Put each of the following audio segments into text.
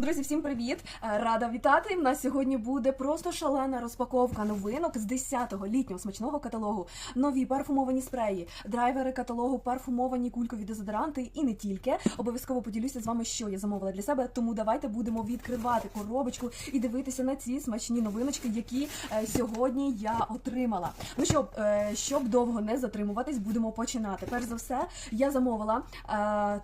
Друзі, всім привіт! Е, Рада вітати. У нас сьогодні буде просто шалена розпаковка новинок з 10-го літнього смачного каталогу. Нові парфумовані спреї, драйвери каталогу, парфумовані кулькові дезодоранти і не тільки. Обов'язково поділюся з вами, що я замовила для себе. Тому давайте будемо відкривати коробочку і дивитися на ці смачні новиночки, які е, сьогодні я отримала. Ну що, е, щоб довго не затримуватись, будемо починати. Перш за все, я замовила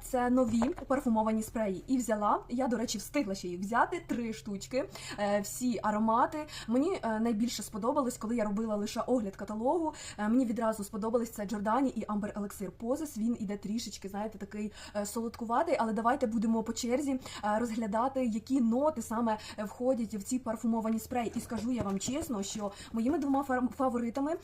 це нові парфумовані спреї і взяла. Я, до речі, встигла ще їх взяти три штучки. Е, всі аромати. Мені е, найбільше сподобалось, коли я робила лише огляд каталогу. Е, мені відразу сподобались це Джордані і Амбер Елексир Позис. Він іде трішечки, знаєте, такий солодкуватий, але давайте будемо по черзі розглядати, які ноти саме входять в ці парфумовані спреї. І скажу я вам чесно, що моїми двома фаворитами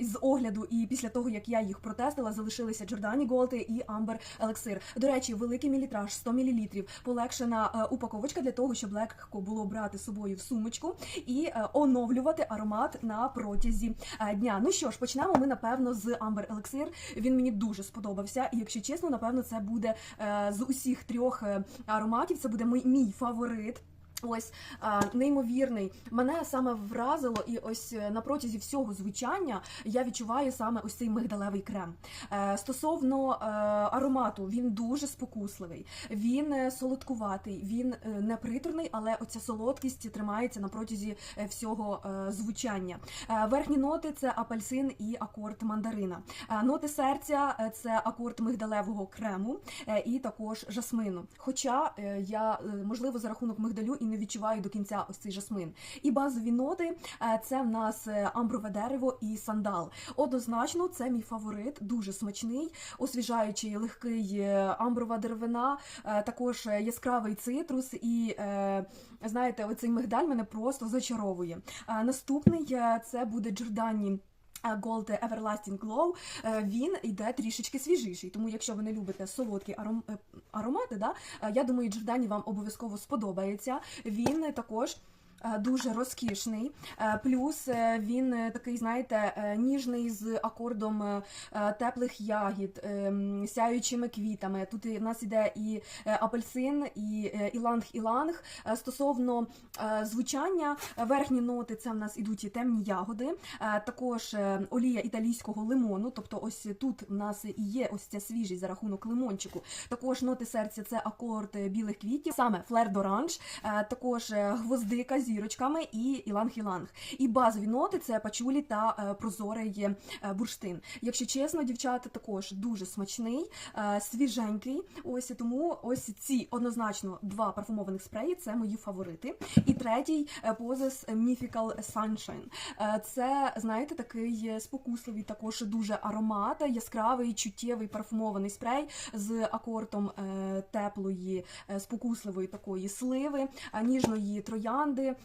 з огляду і після того, як я їх протестила, залишилися Джордані Голти і Амбер Елексир. До речі, великий мілітраж 100 мл, полегшена е, упаковочка для того, щоб легко було брати з собою в сумочку і е, оновлювати аромат на протязі е, дня. Ну що ж, почнемо ми напевно з Амбер Елексир. Він мені дуже сподобався, і якщо чесно, напевно, це буде е, з усіх трьох ароматів. Це буде мій фаворит. Ось неймовірний. Мене саме вразило, і ось е, на протязі всього звучання я відчуваю саме ось цей мигдалевий крем. Е, стосовно е, аромату, він дуже спокусливий, він солодкуватий, він не приторний, але оця солодкість тримається на протязі всього звучання. Верхні ноти це апельсин і акорд мандарина. Ноти серця це акорд мигдалевого крему і також жасмину. Хоча я можливо за рахунок мигдалю і не відчуваю до кінця ось цей жасмин. І базові ноти е, це в нас е, амброве дерево і сандал. Однозначно, це мій фаворит, дуже смачний, освіжаючий, легкий е, амброва деревина, також яскравий цитрус і. Знаєте, оцей мигдаль мене просто зачаровує. Наступний це буде Джордані. Gold Everlasting Glow, е, він йде трішечки свіжіший. Тому, якщо ви не любите солодкі аром... е, аромати, да, е, я думаю, Джордані вам обов'язково сподобається. Він також. Е, Дуже розкішний, Е, плюс е, він такий, знаєте, ніжний з акордом теплих ягід, сяючими квітами. Тут в нас іде і апельсин, і іланг-іланг. Стосовно звучання, верхні ноти це в нас ідуть і темні ягоди, також олія італійського лимону. Тобто, ось тут в нас і є ось ця свіжість за рахунок лимончику. Також ноти серця це акорд білих квітів, саме флер доранж, е, також гвоздика зірочками і іланг-іланг. І базові ноти це пачулі та е, прозорий е, бурштин. Якщо чесно, дівчата також дуже смачний, е, свіженький. Ось тому ось ці однозначно два парфумованих спреї це мої фаворити. І третій Poses Mythical Sunshine. Це, знаєте, такий спокусливий, також дуже аромат, яскравий, чуттєвий парфумований спрей з акортом теплої, спокусливої такої сливи, ніжної троянди.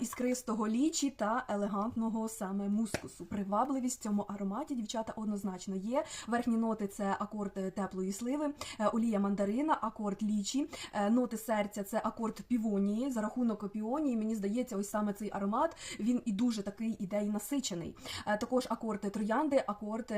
Іскристого лічі та елегантного саме мускусу. Привабливість в цьому ароматі дівчата однозначно є. Верхні ноти це акорд е, теплої сливи, е, олія мандарина, акорд лічі, е, ноти серця це акорд півонії. За рахунок піонії, мені здається, ось саме цей аромат він і дуже такий іде і насичений. Також акорд троянди, акорд.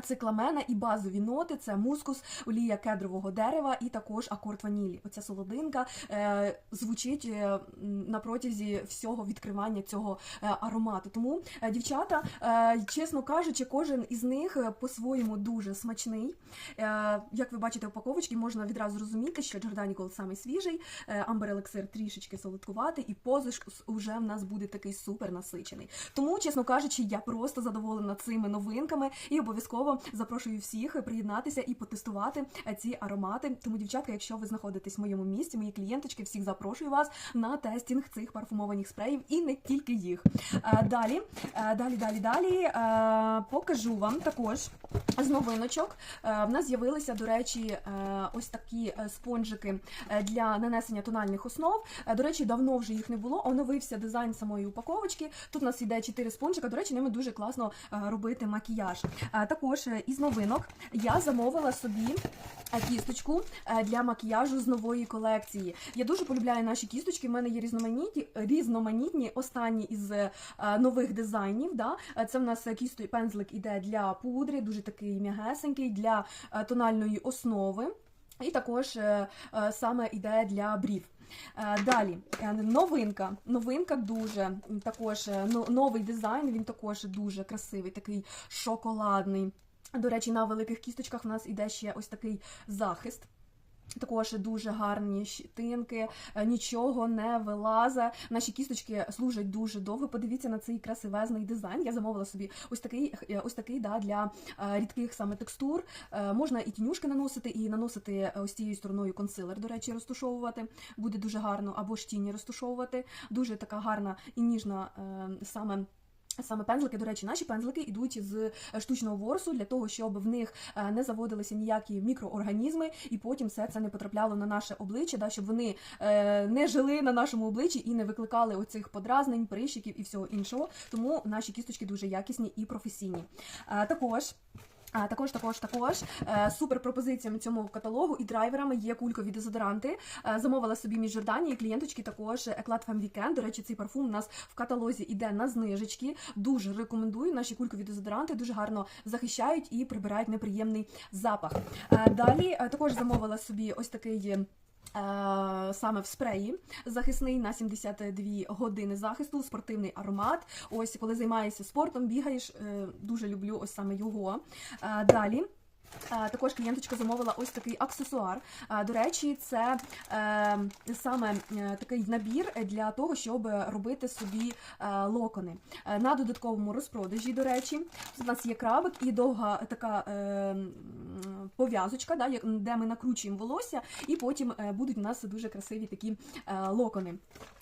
Цикламена і базові ноти це мускус, олія кедрового дерева і також акорд ванілі. Оця солодинка е, звучить е, на протязі всього відкривання цього е, аромату. Тому, е, дівчата, е, чесно кажучи, кожен із них е, по-своєму дуже смачний. Е, як ви бачите, упаковочки можна відразу зрозуміти, що Giordani Gold самий свіжий, е, Amber Elixir трішечки солодкуватий, і позиш уже в нас буде такий супер насичений. Тому, чесно кажучи, я просто задоволена цими новинками і обов'язково запрошую всіх приєднатися і потестувати е, ці аромати. Тому, дівчатка, якщо ви знаходитесь в моєму місті, мої клієнточки, всіх запрошую вас на тестінг цих парфумованих спреїв і не тільки їх. Е, Далі, е, далі, далі, далі е, покажу вам також з новиночок. Е, В нас з'явилися, до речі, е, ось такі е, спонжики для нанесення тональних основ. До речі, давно вже їх не було. Оновився дизайн самої упаковочки. Тут у нас іде 4 спонжика. До речі, ними дуже класно робити макіяж. Також із новинок я замовила собі кісточку для макіяжу з нової колекції. Я дуже полюбляю наші кісточки. В мене є різноманітні, різноманітні останні із нових дизайнів. Да? Це в нас кісто пензлик іде для пудри, дуже такий м'ягесенький для е, тональної основи. І також е, е, саме іде для брів. Далі новинка. Новинка дуже також новий дизайн. Він також дуже красивий, такий шоколадний. До речі, на великих кісточках в нас іде ще ось такий захист. Також дуже гарні щитинки, е, нічого не вилазить. Наші кісточки служать дуже довго. Подивіться на цей красивезний дизайн. Я замовила собі ось такий, е, ось такий да, для е, рідких саме текстур. Можна і тінюшки наносити, і наносити ось цією стороною консилер, до речі, розтушовувати. Буде дуже гарно, або ж тіні розтушовувати. Дуже така гарна і ніжна саме. Саме пензлики, до речі, наші пензлики йдуть з е, штучного ворсу для того, щоб в них е, не заводилися ніякі мікроорганізми, і потім все це не потрапляло на наше обличчя, да, щоб вони е, не жили на нашому обличчі і не викликали оцих подразнень, прищиків і всього іншого. Тому наші кісточки дуже якісні і професійні. Також. А також, також, також е, супер пропозиціями цьому каталогу і драйверами є кулькові дезодоранти. Е, замовила собі між Жордані і клієнточки також Еклад Femme Weekend. До речі, цей парфум у нас в каталозі іде на знижечки. Дуже рекомендую. Наші кулькові дезодоранти дуже гарно захищають і прибирають неприємний запах. Е, далі також замовила собі ось такий. Е, Саме в спреї захисний на 72 години захисту, спортивний аромат. Ось коли займаєшся спортом, бігаєш, е, дуже люблю ось саме його. Е, Далі. Також клієнточка замовила ось такий аксесуар. До речі, це е, саме такий набір для того, щоб робити собі локони. На додатковому розпродажі, до речі, у нас є крабик і довга така е, пов'язочка, да, де ми накручуємо волосся, і потім е, будуть у нас дуже красиві такі е, локони.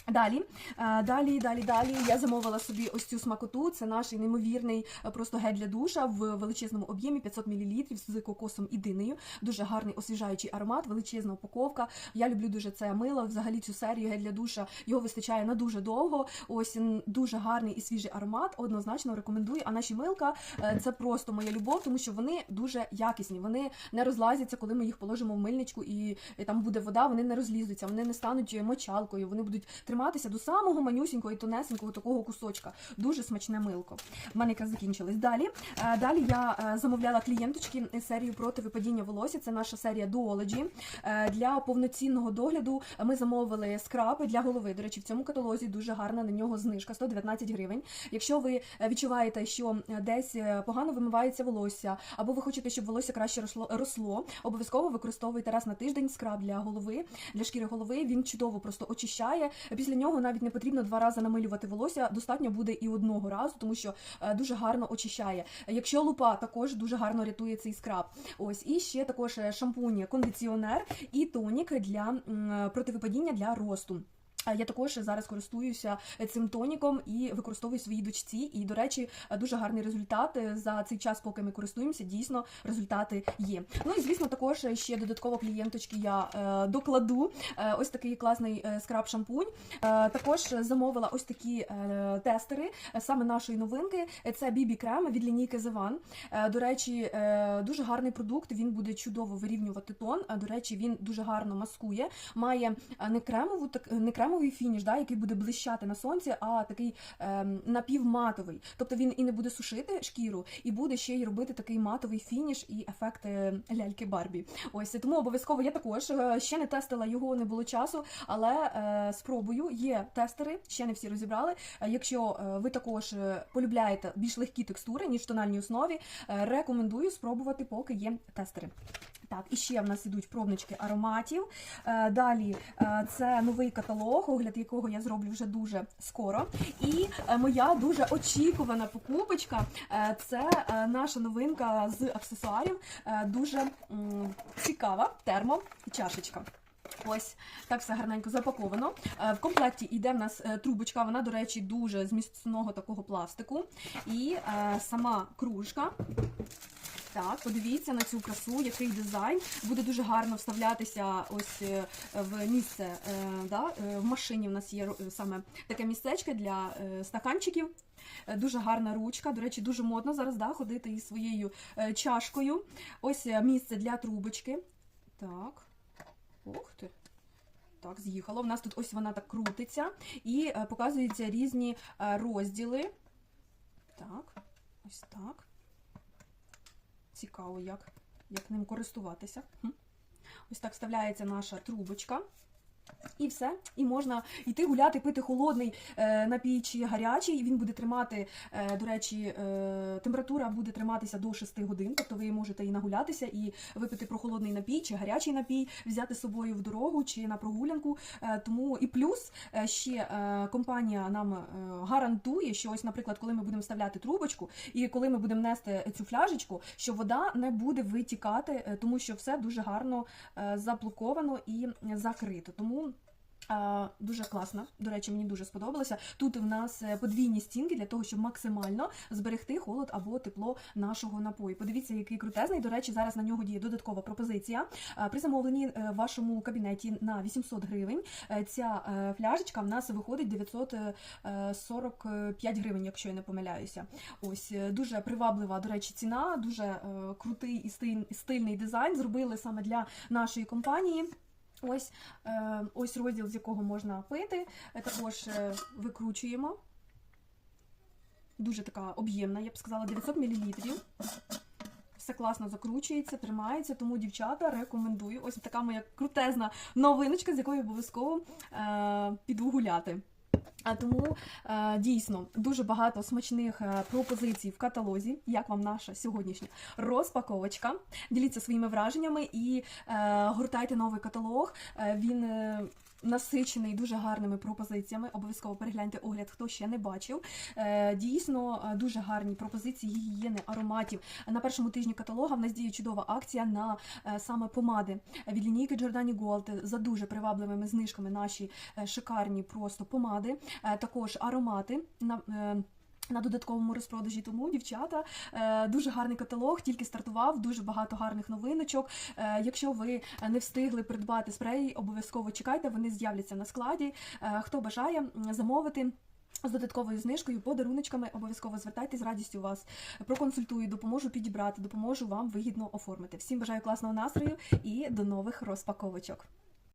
Далі, е, далі, далі, далі. Я замовила собі ось цю смакоту. Це наш неймовірний просто гель для душа в величезному об'ємі 500 мл з кокосом і динею. Дуже гарний освіжаючий аромат, величезна упаковка. Я люблю дуже це мило. Взагалі цю серію гель для душа його вистачає на дуже довго. Ось дуже гарний і свіжий аромат. Однозначно рекомендую. А наші милка це просто моя любов, тому що вони дуже якісні. Вони не розлазяться, коли ми їх положимо в мильничку і, там буде вода. Вони не розлізуться, вони не стануть мочалкою. Вони будуть триматися до самого манюсінького і тонесенького такого кусочка. Дуже смачне милко. В мене якраз закінчилось. Далі, е, далі я е, замовляла клієнточки серію проти випадіння волосся. Це наша серія Duology. Е, Для повноцінного догляду ми замовили скраб для голови. До речі, в цьому каталозі дуже гарна на нього знижка 119 гривень. Якщо ви е, відчуваєте, що е, десь е, погано вимивається волосся, або ви хочете, щоб волосся краще росло, росло обов'язково використовуйте раз на тиждень скраб для голови, для шкіри голови. Він чудово просто очищає. Після нього навіть не потрібно два рази намилювати волосся. Достатньо буде і одного разу, тому що е, дуже гарно очищає. Якщо лупа, також дуже гарно рятує цей скраб. Ось і ще також е, шампунь, кондиціонер і тонік для м, противипадіння для росту. Я також зараз користуюся цим тоніком і використовую своїй дочці. І, до речі, дуже гарний результат за цей час, поки ми користуємося. Дійсно, результати є. Ну і звісно, також ще додатково клієнточки я е, докладу е, ось такий класний е, скраб-шампунь. Е, також замовила ось такі е, тестери е, саме нашої новинки. Це BB крем від лінійки The One. Е, До речі, е, дуже гарний продукт. Він буде чудово вирівнювати тон. До речі, він дуже гарно маскує. Має е, не кремову, так не кремовий фініш, да, який буде блищати на сонці, а такий ем, напівматовий. Тобто він і не буде сушити шкіру, і буде ще й робити такий матовий фініш і ефект е, ляльки Барбі. Ось тому обов'язково я також е, ще не тестила його, не було часу, але е, спробую. Є тестери, ще не всі розібрали. Е, Якщо ви також полюбляєте більш легкі текстури, ніж в тональній основі, рекомендую спробувати, поки є тестери. Так, і ще в нас ідуть пробнички ароматів. Е, Далі е, це новий каталог, огляд якого я зроблю вже дуже скоро. І е, моя дуже очікувана покупочка це наша новинка з аксесуарів. Дуже цікава термочашечка. Ось так все гарненько запаковано. Е, В комплекті йде в нас е, трубочка, вона, до речі, дуже з міцного такого пластику. І е, сама кружка. Так, подивіться на цю красу, який дизайн. Буде дуже гарно вставлятися ось в місце. Да? В машині в нас є саме таке місцечко для стаканчиків. Дуже гарна ручка. До речі, дуже модно зараз да, ходити із своєю чашкою. Ось місце для трубочки. Так. Ух ти. Так, з'їхало. У нас тут ось вона так крутиться і е, показуються різні е, розділи. Так, ось так. Цікаво, як, як ним користуватися. Ось так вставляється наша трубочка. І все, і можна йти гуляти, пити холодний е, напій чи гарячий. Він буде тримати, е, до речі, е, температура буде триматися до 6 годин. Тобто ви можете і нагулятися, і випити прохолодний напій чи гарячий напій, взяти з собою в дорогу чи на прогулянку. Е, тому і плюс е, ще е, компанія нам е, гарантує, що ось, наприклад, коли ми будемо вставляти трубочку, і коли ми будемо нести цю фляжечку, що вода не буде витікати, е, тому що все дуже гарно е, заблоковано і закрито. Тому. Дуже класно, до речі, мені дуже сподобалося. Тут в нас е, подвійні стінки для того, щоб максимально зберегти холод або тепло нашого напою. Подивіться, який крутезний. До речі, зараз на нього діє додаткова пропозиція. При замовленні е, в вашому кабінеті на 800 гривень е, ця фляжечка в нас виходить 945 гривень, якщо я не помиляюся. Ось дуже приваблива, до речі, ціна, дуже крутий і стильний дизайн. Зробили саме для нашої компанії. Ось, е, ось розділ, з якого можна пити. Е, Також е, викручуємо. Дуже така об'ємна, я б сказала, 900 мл. Все класно закручується, тримається, тому дівчата рекомендую. Ось така моя крутезна новиночка, з якою обов'язково е, піду гуляти. А тому е, дійсно дуже багато смачних е, пропозицій в каталозі. Як вам наша сьогоднішня розпаковочка? Діліться своїми враженнями і е, гуртайте новий каталог. Він насичений дуже гарними пропозиціями. Обов'язково перегляньте огляд, хто ще не бачив. Дійсно, дуже гарні пропозиції гігієни ароматів. На першому тижні каталога в нас діє чудова акція на саме помади від лінійки Giordani Gold за дуже привабливими знижками. Наші шикарні просто помади, також аромати на. е, на додатковому розпродажі тому дівчата е, дуже гарний каталог, тільки стартував, дуже багато гарних новиночок. Е, якщо ви не встигли придбати спреї, обов'язково чекайте, вони з'являться на складі. Е, хто бажає замовити. З додатковою знижкою, подаруночками обов'язково звертайтесь з радістю вас проконсультую, допоможу підібрати, допоможу вам вигідно оформити. Всім бажаю класного настрою і до нових розпаковочок.